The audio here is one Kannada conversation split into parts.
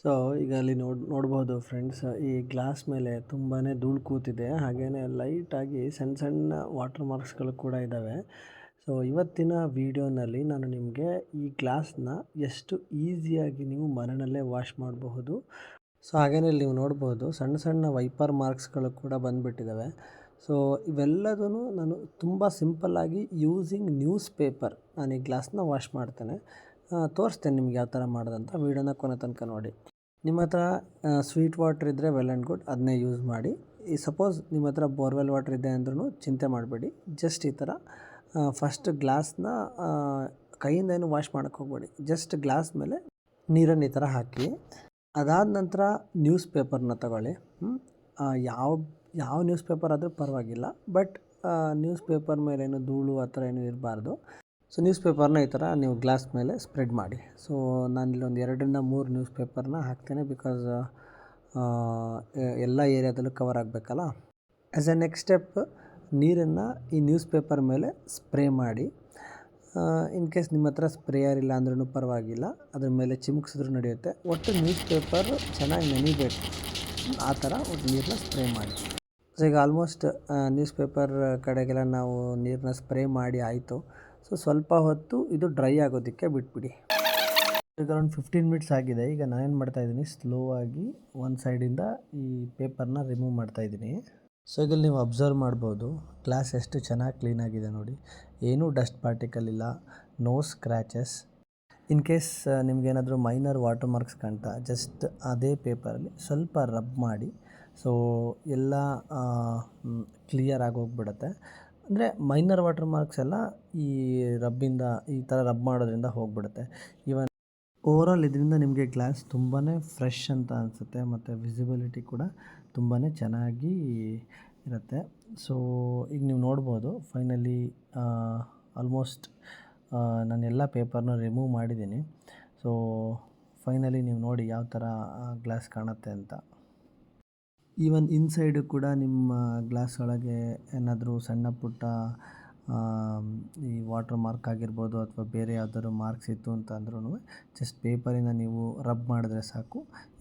ಸೊ ಈಗ ಅಲ್ಲಿ ನೋಡ್, ನೋಡ್ಬೋದು ಫ್ರೆಂಡ್ಸ್ ಈ ಗ್ಲಾಸ್ ಮೇಲೆ ತುಂಬಾ ಧೂಳು ಕೂತಿದೆ. ಹಾಗೆಯೇ ಲೈಟಾಗಿ ಸಣ್ಣ ಸಣ್ಣ ವಾಟರ್ ಮಾರ್ಕ್ಸ್ಗಳು ಕೂಡ ಇದ್ದಾವೆ ಸೊ ಇವತ್ತಿನ ವಿಡಿಯೋನಲ್ಲಿ ನಾನು ನಿಮಗೆ ಈ ಗ್ಲಾಸ್ನ ಎಷ್ಟು ಈಸಿಯಾಗಿ ನೀವು ಮನೆಯಲ್ಲೇ ವಾಶ್ ಮಾಡಬಹುದು. ಸೊ ಹಾಗೆಯೇ ನೀವು ನೋಡ್ಬೋದು ಸಣ್ಣ ಸಣ್ಣ ವೈಪರ್ ಮಾರ್ಕ್ಸ್ಗಳು ಕೂಡ ಬಂದುಬಿಟ್ಟಿದ್ದಾವೆ ಸೊ ಇವೆಲ್ಲದೂ ನಾನು ತುಂಬ ಸಿಂಪಲ್ಲಾಗಿ ಯೂಸಿಂಗ್ ನ್ಯೂಸ್ ಪೇಪರ್ ನಾನು ಈ ಗ್ಲಾಸ್ನ ವಾಶ್ ಮಾಡ್ತೇನೆ. ತೋರಿಸ್ತೇನೆ ನಿಮ್ಗೆ ಯಾವ ಥರ ಮಾಡೋದಂತ ವೀಡಿಯೋನ ಕೊನೆ ತನಕ ನೋಡಿ. ನಿಮ್ಮ ಹತ್ರ ಸ್ವೀಟ್ ವಾಟ್ರ್ ಇದ್ದರೆ ವೆಲ್ ಆ್ಯಂಡ್ ಗುಡ್ ಅದನ್ನೇ ಯೂಸ್ ಮಾಡಿ. ಈ ಸಪೋಸ್ ನಿಮ್ಮ ಹತ್ರ ಬೋರ್ವೆಲ್ ವಾಟ್ರ್ ಇದೆ ಅಂದ್ರೂ ಚಿಂತೆ ಮಾಡಬೇಡಿ. ಜಸ್ಟ್ ಈ ಥರ ಫಸ್ಟ್ ಗ್ಲಾಸ್ನ ಕೈಯಿಂದ ಏನು ವಾಶ್ ಮಾಡೋಕ್ಕೆ ಹೋಗಬೇಡಿ. ಜಸ್ಟ್ ಗ್ಲಾಸ್ ಮೇಲೆ ನೀರನ್ನು ಈ ಥರ ಹಾಕಿ. ಅದಾದ ನಂತರ ನ್ಯೂಸ್ ಪೇಪರ್ನ ತಗೊಳ್ಳಿ. ಯಾವ ಯಾವ ನ್ಯೂಸ್ ಪೇಪರ್ ಆದರೂ ಪರವಾಗಿಲ್ಲ. ಬಟ್ ನ್ಯೂಸ್ ಪೇಪರ್ ಮೇಲೇನು ಧೂಳು ಆ ಥರ ಏನೂ ಇರಬಾರ್ದು. ಸೊ ನ್ಯೂಸ್ ಪೇಪರ್ನ ಈ ಥರ ನೀವು ಗ್ಲಾಸ್ ಮೇಲೆ ಸ್ಪ್ರೆಡ್ ಮಾಡಿ. ಸೊ ನಾನು ಇಲ್ಲೊಂದು ಎರಡರಿಂದ ಮೂರು ನ್ಯೂಸ್ ಪೇಪರ್ನ ಹಾಕ್ತೇನೆ ಬಿಕಾಸ್ ಎಲ್ಲ ಏರಿಯಾದಲ್ಲೂ ಕವರ್ ಆಗಬೇಕಲ್ಲ. ಆ್ಯಸ್ ಎ ನೆಕ್ಸ್ಟ್ ಸ್ಟೆಪ್ ನೀರನ್ನು ಈ ನ್ಯೂಸ್ ಪೇಪರ್ ಮೇಲೆ ಸ್ಪ್ರೇ ಮಾಡಿ. ಇನ್ ಕೇಸ್ ನಿಮ್ಮ ಹತ್ರ ಸ್ಪ್ರೇಯರ್ ಇಲ್ಲ ಅಂದ್ರೂ ಪರವಾಗಿಲ್ಲ. ಅದ್ರ ಮೇಲೆ ಚಿಮುಕ್ಸಿದ್ರೂ ನಡೆಯುತ್ತೆ. ಒಟ್ಟು ನ್ಯೂಸ್ ಪೇಪರ್ ಚೆನ್ನಾಗಿ ನೆನಿಬೇಕು. ಆ ಥರ ಒಟ್ಟು ನೀರನ್ನ ಸ್ಪ್ರೇ ಮಾಡಿ. ಸೊ ಈಗ ಆಲ್ಮೋಸ್ಟ್ ನ್ಯೂಸ್ ಪೇಪರ್ ಕಡೆಗೆಲ್ಲ ನಾವು ನೀರನ್ನ ಸ್ಪ್ರೇ ಮಾಡಿ ಆಯಿತು. ಸೊ ಸ್ವಲ್ಪ ಹೊತ್ತು ಇದು ಡ್ರೈ ಆಗೋದಕ್ಕೆ ಬಿಟ್ಬಿಡಿ. ಈಗ ಒಂದು ಫಿಫ್ಟೀನ್ ಮಿನಿಟ್ಸ್ ಆಗಿದೆ. ಈಗ ನಾನೇನು ಮಾಡ್ತಾಯಿದ್ದೀನಿ ಸ್ಲೋ ಆಗಿ ಒಂದು ಸೈಡಿಂದ ಈ ಪೇಪರ್ನ ರಿಮೂವ್ ಮಾಡ್ತಾಯಿದ್ದೀನಿ ಸೊ ಇದ್ರಲ್ಲಿ ನೀವು ಅಬ್ಸರ್ವ್ ಮಾಡ್ಬೋದು. ಗ್ಲಾಸ್ ಎಷ್ಟು ಚೆನ್ನಾಗಿ ಕ್ಲೀನಾಗಿದೆ ನೋಡಿ. ಏನೂ ಡಸ್ಟ್ ಪಾರ್ಟಿಕಲ್ ಇಲ್ಲ. ನೋ ಸ್ಕ್ರ್ಯಾಚಸ್ ಇನ್ ಕೇಸ್ ನಿಮಗೇನಾದರೂ ಮೈನರ್ ವಾಟರ್ ಮಾರ್ಕ್ಸ್ ಕಾಣ್ತಾ ಜಸ್ಟ್ ಅದೇ ಪೇಪರಲ್ಲಿ ಸ್ವಲ್ಪ ರಬ್ ಮಾಡಿ. ಸೊ ಎಲ್ಲ ಕ್ಲಿಯರ್ ಆಗಿ ಹೋಗ್ಬಿಡುತ್ತೆ. ಅಂದರೆ ಮೈನರ್ ವಾಟರ್ ಮಾರ್ಕ್ಸ್ ಎಲ್ಲ ಈ ರಬ್ಬಿಂದ, ಈ ಥರ ರಬ್ ಮಾಡೋದ್ರಿಂದ ಹೋಗ್ಬಿಡುತ್ತೆ. ಇವನ್ ಓವರಾಲ್ ಇದರಿಂದ ನಿಮಗೆ ಗ್ಲಾಸ್ ತುಂಬಾ ಫ್ರೆಶ್ ಅಂತ ಅನಿಸುತ್ತೆ, ಮತ್ತು ವಿಸಿಬಿಲಿಟಿ ಕೂಡ ತುಂಬಾ ಚೆನ್ನಾಗಿ ಇರುತ್ತೆ. ಸೊ ಈಗ ನೀವು ನೋಡ್ಬೋದು ಫೈನಲಿ ಆಲ್ಮೋಸ್ಟ್ ನಾನು ಎಲ್ಲ ಪೇಪರ್ನ ರಿಮೂವ್ ಮಾಡಿದ್ದೀನಿ. ಸೊ ಫೈನಲಿ ನೀವು ನೋಡಿ ಯಾವ ಥರ ಗ್ಲಾಸ್ ಕಾಣುತ್ತೆ ಅಂತ. ಈವನ್ ಇನ್ಸೈಡು ಕೂಡ ನಿಮ್ಮ ಗ್ಲಾಸ್ ಒಳಗೆ ಏನಾದರೂ ಸಣ್ಣ ಪುಟ್ಟ ಈ ವಾಟರ್ ಮಾರ್ಕ್ ಆಗಿರ್ಬೋದು ಅಥವಾ ಬೇರೆ ಯಾವ್ದಾದ್ರು ಮಾರ್ಕ್ಸ್ ಇತ್ತು ಅಂತ ಅಂದ್ರೂ ಜಸ್ಟ್ ಪೇಪರಿಂದ ನೀವು ರಬ್ ಮಾಡಿದ್ರೆ ಸಾಕು.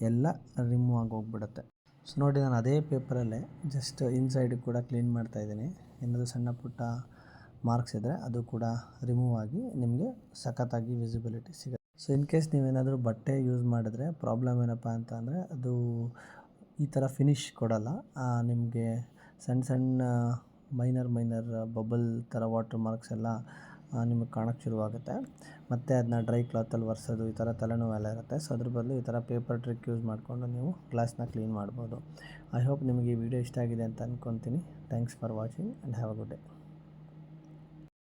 ಎಲ್ಲ ರಿಮೂವ್ ಆಗಿ ಹೋಗ್ಬಿಡುತ್ತೆ. ಸೊ ನೋಡಿ ನಾನು ಅದೇ ಪೇಪರಲ್ಲೇ ಜಸ್ಟ್ ಇನ್ಸೈಡ್ ಕೂಡ ಕ್ಲೀನ್ ಮಾಡ್ತಾಯಿದ್ದೀನಿ ಏನಾದರೂ ಸಣ್ಣ ಪುಟ್ಟ ಮಾರ್ಕ್ಸ್ ಇದ್ದರೆ ಅದು ಕೂಡ ರಿಮೂವ್ ಆಗಿ ನಿಮಗೆ ಸಖತ್ತಾಗಿ ವಿಸಿಬಿಲಿಟಿ ಸಿಗುತ್ತೆ. ಸೊ ಇನ್ ಕೇಸ್ ನೀವೇನಾದರೂ ಬಟ್ಟೆ ಯೂಸ್ ಮಾಡಿದ್ರೆ ಪ್ರಾಬ್ಲಮ್ ಏನಪ್ಪ ಅಂತ ಅಂದರೆ ಅದು ಈ ಥರ ಫಿನಿಶ್ ಕೊಡೋಲ್ಲ. ನಿಮಗೆ ಸಣ್ಣ ಸಣ್ಣ ಮೈನರ್ ಮೈನರ್ ಬಬಲ್ ಥರ ವಾಟರ್ ಮಾರ್ಕ್ಸ್ ಎಲ್ಲ ನಿಮಗೆ ಕಾಣೋಕ್ಕೆ ಶುರುವಾಗುತ್ತೆ. ಮತ್ತು ಅದನ್ನ ಡ್ರೈ ಕ್ಲಾತಲ್ಲಿ ಒರೆಸೋದು, ಈ ಥರ ತಲೆನೋವೆಲ್ಲ ಇರುತ್ತೆ. ಸೊ ಅದ್ರ ಬದಲು ಈ ಥರ ಪೇಪರ್ ಟ್ರಿಕ್ ಯೂಸ್ ಮಾಡಿಕೊಂಡು ನೀವು ಗ್ಲಾಸ್ನ ಕ್ಲೀನ್ ಮಾಡ್ಬೋದು. ಐ ಹೋಪ್ ನಿಮಗೆ ಈ ವಿಡಿಯೋ ಇಷ್ಟ ಆಗಿದೆ ಅಂತ ಅಂದ್ಕೊತೀನಿ thanks for watching and have a good day